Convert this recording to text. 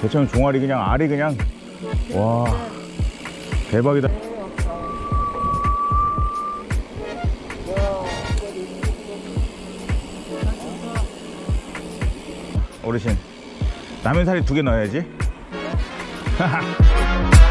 대천 종아리 그냥 알이 그냥 와 대박이다. 어르신 라면 사리 두 개 넣어야지.